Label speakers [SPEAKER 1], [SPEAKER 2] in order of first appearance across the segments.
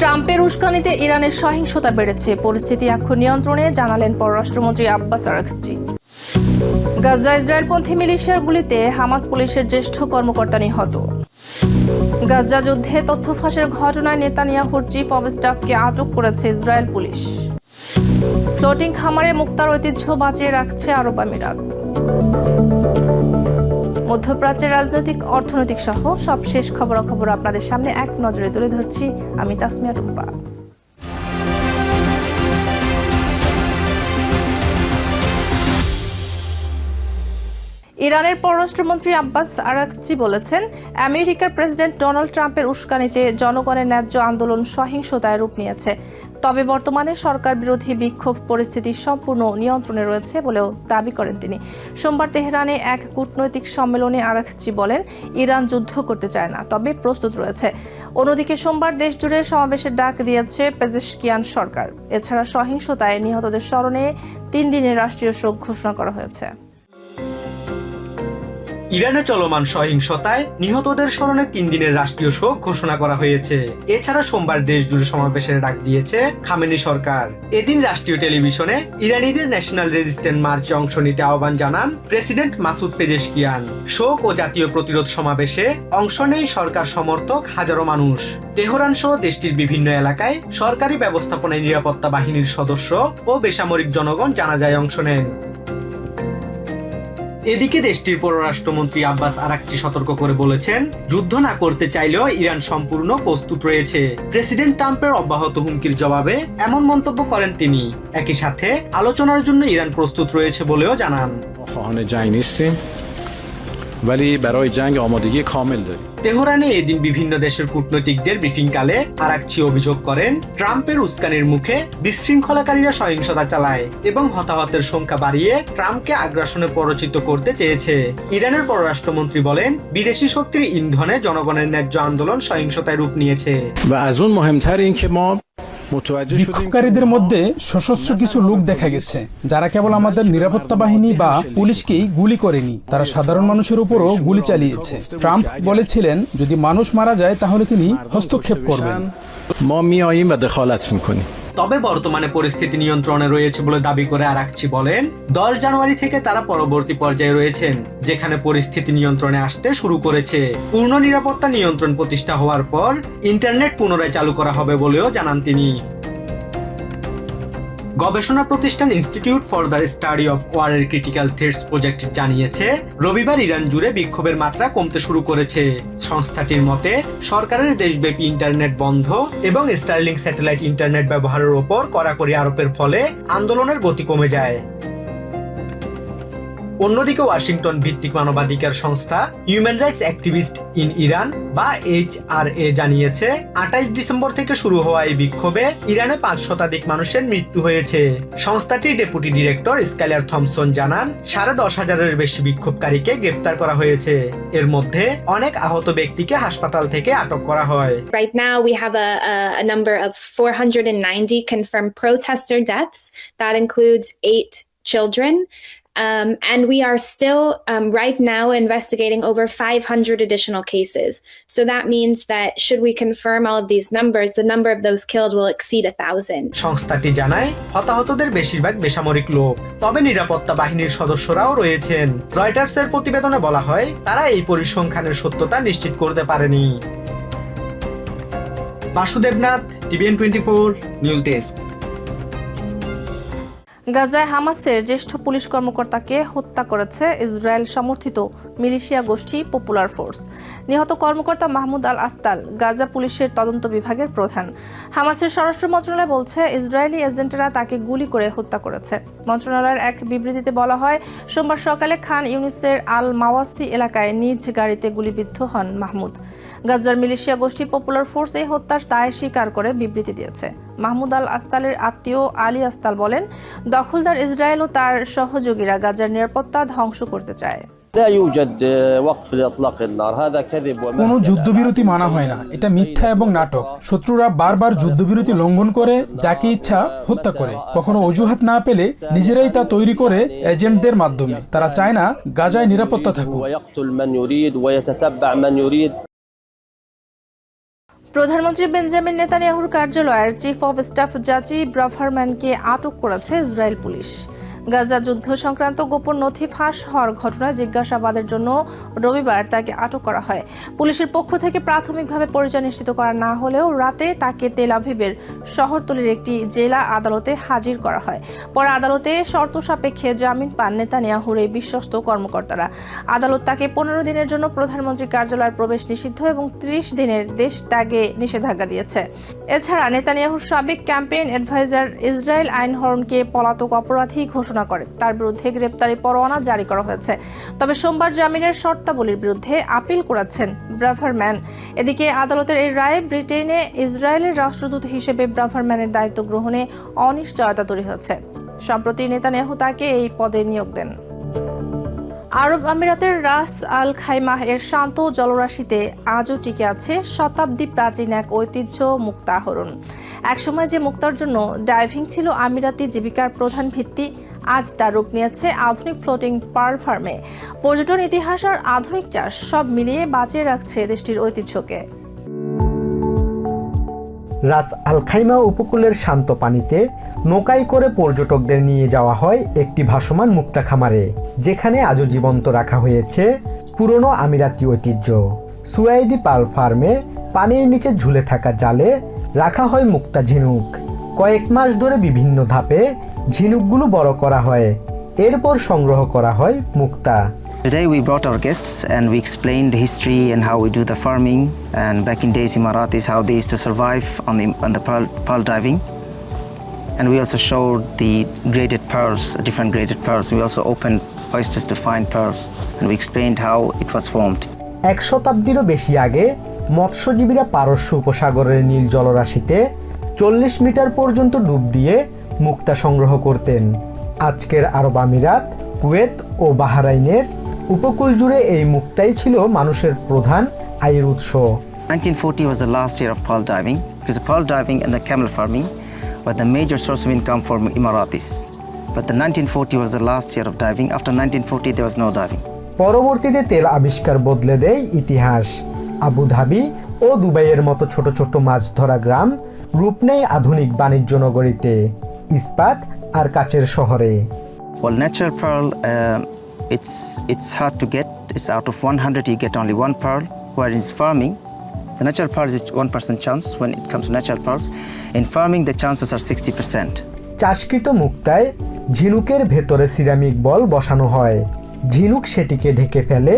[SPEAKER 1] ট্রাম্পের উস্কানিতে ইরানের সহিংসতা বেড়েছে। পরিস্থিতি এখন নিয়ন্ত্রণে, জানালেন পররাষ্ট্রমন্ত্রী আব্বাস আরাকচি। গাজা ইসরায়েলপন্থী মিলিশিয়ার গুলিতে হামাস পুলিশের জ্যেষ্ঠ কর্মকর্তা নিহত। গাজা যুদ্ধে তথ্য ফাঁসের ঘটনায় নেতানিয়াহুর চিফ অব স্টাফকে আটক করেছে ইসরায়েল পুলিশ। ফ্লোটিং খামারে মুক্তার ঐতিহ্য বাঁচিয়ে রাখছে আরব আমিরাত। মধ্যপ্রাচ্যের রাজনৈতিক, অর্থনৈতিক সহ সব শেষ খবরাখবর আপনাদের সামনে এক নজরে তুলে ধরছি। আমি তাসমিয়া টুম্পা। ইরানের পররাষ্ট্রমন্ত্রী আব্বাস আরাকচি বলেছেন, আমেরিকার প্রেসিডেন্ট ডোনাল্ড ট্রাম্পের উস্কানিতে জনগণের ন্যায্য আন্দোলন সহিংসতায় রূপ নিয়েছে। তবে বর্তমানে সরকার বিরোধী বিক্ষোভ পরিস্থিতি সম্পূর্ণ নিয়ন্ত্রণে রয়েছে বলেও দাবি করেন তিনি। সোমবার তেহরানে এক কূটনৈতিক সম্মেলনে আরাকচি বলেন, ইরান যুদ্ধ করতে চায় না, তবে প্রস্তুত রয়েছে। অন্যদিকে সোমবার দেশজুড়ে সমাবেশের ডাক দিয়েছে পেজেশকিয়ান সরকার। এছাড়া সহিংসতায় নিহতদের স্মরণে তিন দিনের রাষ্ট্রীয় শোক ঘোষণা করা হয়েছে।
[SPEAKER 2] ইরানে চলমান সহিংসতায় নিহতদের স্মরণে তিন দিনের রাষ্ট্রীয় শোক ঘোষণা করা হয়েছে। এছাড়া সোমবার দেশ জুড়ে সমাবেশের ডাক দিয়েছে খামেনি সরকার। এদিন রাষ্ট্রীয় টেলিভিশনে ইরানিদের ন্যাশনাল রেজিস্ট্যান্ট মার্চে অংশ নিতে আহ্বান জানান প্রেসিডেন্ট মাসুদ পেজেশকিয়ান। শোক ও জাতীয় প্রতিরোধ সমাবেশে অংশ নেই সরকার সমর্থক হাজারো মানুষ। তেহরান সহ দেশটির বিভিন্ন এলাকায় সরকারি ব্যবস্থাপনায় নিরাপত্তা বাহিনীর সদস্য ও বেসামরিক জনগণ জানাজায় অংশ নেন। এদিকে দেশটির পররাষ্ট্রমন্ত্রী আব্বাস আরাকচি সতর্ক করে বলেছেন, যুদ্ধ না করতে চাইলেও ইরান সম্পূর্ণ প্রস্তুত রয়েছে। প্রেসিডেন্ট ট্রাম্পের অব্যাহত হুমকির জবাবে এমন মন্তব্য করেন তিনি। একই সাথে আলোচনার জন্য ইরান প্রস্তুত রয়েছে বলেও জানান।
[SPEAKER 3] ولی برای جنگ آمادگی کامل داریم
[SPEAKER 2] তেহরানে এদিন বিভিন্ন দেশের কূটনৈতিকদের ব্রিফিংকালে আরাকচি অভিযোগ করেন ট্রাম্পের উস্কানির মুখে বিশৃঙ্খলাকারীরা সহিংসতা চালায় এবং হতাহতের সংখ্যা বাড়িয়ে ট্রাম্পকে আগ্রাসনে পরচিত করতে চেয়েছে ইরানের পররাষ্ট্রমন্ত্রী বলেন বিদেশি শক্তির ইন্ধনে জনগণের ন্যায্য আন্দোলন সহিংসতায় রূপ নিয়েছে
[SPEAKER 3] و از اون مهمتر این که ما متوجه شدیم
[SPEAKER 4] বিক্ষোভকারীদের মধ্যে সশস্ত্র কিছু লোক দেখা গেছে যারা কেবল আমাদের নিরাপত্তা বাহিনী বা পুলিশকেই গুলি করেনি তারা সাধারণ মানুষের উপরও গুলি চালিয়েছে ট্রাম্প বলেছিলেন যদি মানুষ মারা যায় তাহলে তিনি হস্তক্ষেপ করবেন
[SPEAKER 3] ما میاییم و دخالت میکنیم
[SPEAKER 2] তবে বর্তমানে পরিস্থিতি নিয়ন্ত্রণে রয়েছে বলে দাবি করে আরাকচি বলেন, দশ জানুয়ারি থেকে তারা পরবর্তী পর্যায়ে রয়েছেন, যেখানে পরিস্থিতি নিয়ন্ত্রণে আসতে শুরু করেছে। পূর্ণ নিরাপত্তা নিয়ন্ত্রণ প্রতিষ্ঠা হওয়ার পর ইন্টারনেট পুনরায় চালু করা হবে বলেও জানান তিনি। গবেষণা প্রতিষ্ঠান institute for the study of ওয়ারের critical threats project জানিয়েছে, রবিবার ইরান জুড়ে বিক্ষোভের মাত্রা কমতে শুরু করেছে। সংস্থাটির মতে, সরকারের দেশব্যাপী ইন্টারনেট বন্ধ এবং স্টারলিং স্যাটেলাইট ইন্টারনেট ব্যবহারের ওপর কড়াকড়ি আরোপের ফলে আন্দোলনের গতি কমে যায়। অন্যদিকে ওয়াশিংটন ভিত্তিক মানবাধিকার সংস্থা human rights activist in Iran বা এইচ আর এ জানিয়েছে আঠাইশ ডিসেম্বর থেকে শুরু হওয়া এই বিক্ষোভে ইরানে পাঁচ শতাধিক মানুষের মৃত্যু হয়েছে সংস্থাটির ডেপুটি ডিরেক্টর স্কাইলার থমসন জানান সাড়ে দশ হাজারের বেশি বিক্ষোভকারীকে গ্রেপ্তার করা হয়েছে এর মধ্যে অনেক আহত ব্যক্তিকে হাসপাতাল থেকে আটক করা হয়
[SPEAKER 5] Right now, we have a, a, number of 490 confirmed protester deaths. That includes eight children. Um, and we are still um, right now investigating over 500 additional cases. So that means that should we confirm all of these numbers, the number of those killed will exceed a thousand.
[SPEAKER 2] সংস্থাটি জানায় হতাহতদের বেশিরভাগ বেসামরিক লোক তবে নিরাপত্তা বাহিনীর সদস্যরাও রয়েছেন রয়টার্সের প্রতিবেদনে বলা হয় তারা এই পরিসংখ্যানের সত্যতা নিশ্চিত করতে পারেনি Basudeb Nath TVN twenty four news desk
[SPEAKER 1] গাজায় হামাসের জ্যেষ্ঠ পুলিশ কর্মকর্তাকে হত্যা করেছে ইসরায়েল সমর্থিত মিলিশিয়া গোষ্ঠী পপুলার ফোর্স। নিহত কর্মকর্তা মাহমুদ আল আস্তাল গাজা পুলিশের তদন্ত বিভাগের প্রধান। হামাসের স্বরাষ্ট্র মন্ত্রণালয় বলছে, ইসরায়েলি এজেন্টরা তাকে গুলি করে হত্যা করেছে। মন্ত্রণালয়ের এক বিবৃতিতে বলা হয়, সোমবার সকালে খান ইউনিসের আল মাওয়াসি এলাকায় নিজ গাড়িতে গুলিবিদ্ধ হন মাহমুদ। গাজার মিলিশিয়া গোষ্ঠী পপুলার ফোর্স এই হত্যার দায় স্বীকার করে বিবৃতি দিয়েছে। মাহমুদ আল আস্তালের আত্মীয় আলী আস্তাল বলেন দখলদার ইসরায়েল ও তার সহযোগীরা গাজার নিরাপত্তা ধ্বংস করতে চায়।
[SPEAKER 4] কোনো যুদ্ধবিরতি মানা হয় না। এটা মিথ্যা এবং নাটক। শত্রুরা বারবার যুদ্ধবিরতি লঙ্ঘন করে যাকে ইচ্ছা হত্যা করে। কখনো অজুহাত না পেলে নিজেরাই তা তৈরি করে এজেন্টদের মাধ্যমে। তারা চায় না গাজায় নিরাপত্তা থাকুক।
[SPEAKER 1] প্রধানমন্ত্রী বেঞ্জামিন নেতানিয়াহুর কার্যালয়ের চিফ অব স্টাফ জাজি ব্রাফারম্যানকে আটক করেছে ইসরায়েল পুলিশ। গাজা যুদ্ধ সংক্রান্ত গোপন নথি ফাঁস হওয়ার ঘটনায় জিজ্ঞাসাবাদের জন্য রবিবার তাকে আটক করা হয়। পুলিশের পক্ষ থেকে প্রাথমিকভাবে পরিচয় নিশ্চিত করা না হলেও রাতে তাকে তেল আভিবের শহরতলির একটি জেলা আদালতে হাজির করা হয়। পরে আদালতে শর্ত সাপেক্ষে জামিন পান নেতানিয়াহুর এই বিশ্বস্ত কর্মকর্তারা। আদালত তাকে পনেরো দিনের জন্য প্রধানমন্ত্রীর কার্যালয়ের প্রবেশ নিষিদ্ধ এবং ত্রিশ দিনের দেশ ত্যাগে নিষেধাজ্ঞা দিয়েছে। এছাড়া নেতানিয়াহুর সাবেক ক্যাম্পেইন অ্যাডভাইজার ইসরায়েল আইনহরণকে পলাতক অপরাধী ঘোষণা করে। তার বিরুদ্ধে গ্রেপ্তারি পরোয়ানা জারি করা হয়েছে। তবে সোমবার জামিনের শর্তাবলীর বিরুদ্ধে আপিল করাচ্ছেন ব্রাভারম্যান এদিকে আদালতের এই রায়ে ব্রিটেনে ইসরায়েলের রাষ্ট্রদূত হিসেবে ব্রাভারম্যানের দায়িত্ব গ্রহণে অনিশ্চয়তা তৈরি হয়েছে। সম্প্রতি নেতানিয়াহু তাকে এই পদে নিয়োগ দেন। আরব আমিরাতের রাস আল খাইমাহ এর শান্ত জলরাশিতে আজও টিকে আছে শতাব্দী প্রাচীন এক ঐতিহ্য মুক্তাহরণ একসময় যে মুক্তার জন্য ডাইভিং ছিল আমিরাতি জীবিকার প্রধান ভিত্তি, আজ তার রূপ নিয়েছে আধুনিক ফ্লোটিং পার্ল ফার্মে। পর্যটন ইতিহাস আর আধুনিক চাষ সব মিলিয়ে বাঁচিয়ে রাখছে দেশটির ঐতিহ্যকে।
[SPEAKER 2] রাস আলখাইমা উপকূলের শান্ত পানিতে নৌকায় করে পর্যটকদের নিয়ে যাওয়া হয় একটি ভাসমান মুক্তা খামারে, যেখানে আজও জীবন্ত রাখা হয়েছে পুরনো আমিরাতি ঐতিহ্য। সুয়াইদি পাল ফার্মে পানির নিচে ঝুলে থাকা জালে রাখা হয় মুক্তা ঝিনুক। কয়েক মাস ধরে বিভিন্ন ধাপে ঝিনুকগুলো বড় করা হয়। এরপর সংগ্রহ করা হয় মুক্তা।
[SPEAKER 6] Today we brought our guests and we explained the history and how we do the farming and back in days Emiratis how they used to survive on the on the pearl, pearl diving. And we also showed the graded pearls, different graded pearls. We also opened oysters to find pearls and we explained how it was formed.
[SPEAKER 2] এক শতাব্দীরও বেশি আগে মৎস্যজীবীরা পারস্য উপসাগরের নীল জলরাশিতে চল্লিশ metre পর্যন্ত ডুব দিয়ে মুক্তা সংগ্রহ করতেন আজকের আরব আমিরাত কুয়েত ও বাহারাইনের উপকূল জুড়ে এই মুক্তাই ছিল মানুষের প্রধান আয়ের উৎস
[SPEAKER 6] 1940 was the last year of pearl diving because the pearl diving and the camel farming were the major source of income for Emiratis. But the 1940 was the last year of diving. After 1940 there was no diving.
[SPEAKER 2] পরবর্তীতে তেল আবিষ্কার বদলে দেয় ইতিহাস Abu Dhabi ও দুবাইয়ের মতো ছোট ছোট মাছ ধরা গ্রাম রূপ নেয় আধুনিক বাণিজ্য নগরীতে ইস্পাত আর কাচের শহরে
[SPEAKER 6] Well, natural pearl, uh, it's it's hard to get. It's out of 100, you get only one pearl. Where in farming, the natural pearl is one percent chance when it comes to natural pearls. In farming, the chances are 60 percent.
[SPEAKER 2] চাষকৃত মুক্তায় ঝিনুকের ভেতরে ceramic বল বসানো হয় ঝিনুক সেটিকে ঢেকে ফেলে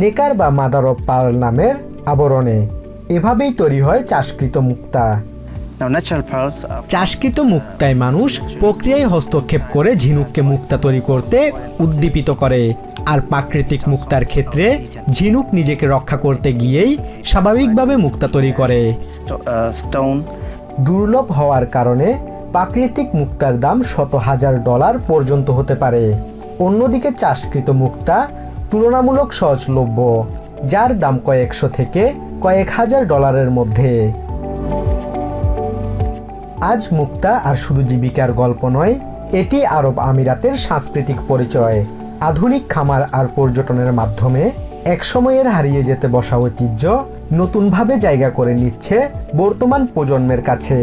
[SPEAKER 2] নেকার বা মাদার অফ পার্ল নামের আবরণে এভাবেই তৈরি হয় চাষকৃত মুক্তা চাষকৃত মুক্তায় মানুষ প্রক্রিয়ায় হস্তক্ষেপ করে ঝিনুককে মুক্তা তৈরি করতে উদ্দীপিত করে। আর প্রাকৃতিক মুক্তার ক্ষেত্রে ঝিনুক নিজেকে রক্ষা করতে গিয়েই স্বাভাবিকভাবে মুক্তা তৈরি করে।
[SPEAKER 6] Uh,
[SPEAKER 2] দুর্লভ হওয়ার কারণে প্রাকৃতিক মুক্তার দাম শত হাজার ডলার পর্যন্ত হতে পারে। অন্যদিকে চাষকৃত মুক্তা তুলনামূলক সহজলভ্য যার দাম কয়েকশো থেকে কয়েক হাজার ডলারের মধ্যে। আজ মুক্তা আর শুধু জীবিকার গল্প নয়, এটি আরব আমিরাতের সাংস্কৃতিক পরিচয়। আধুনিক খামার আর পর্যটনের মাধ্যমে একসময়ের হারিয়ে যেতে বসা ঐতিহ্য নতুনভাবে জায়গা করে নিচ্ছে বর্তমান প্রজন্মের কাছে।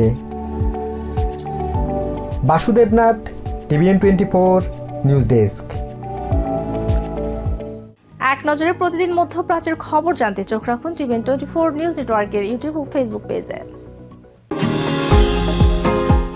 [SPEAKER 2] Basudeb Nath, TVN twenty four, news desk.
[SPEAKER 1] এক নজরে প্রতিদিন মধ্যপ্রাচ্যের খবর জানতে চোখ রাখুন টিভেন টোয়েন্টি ফোর নিউজ নেটওয়ার্কের ইউটিউব ও ফেসবুক পেজে।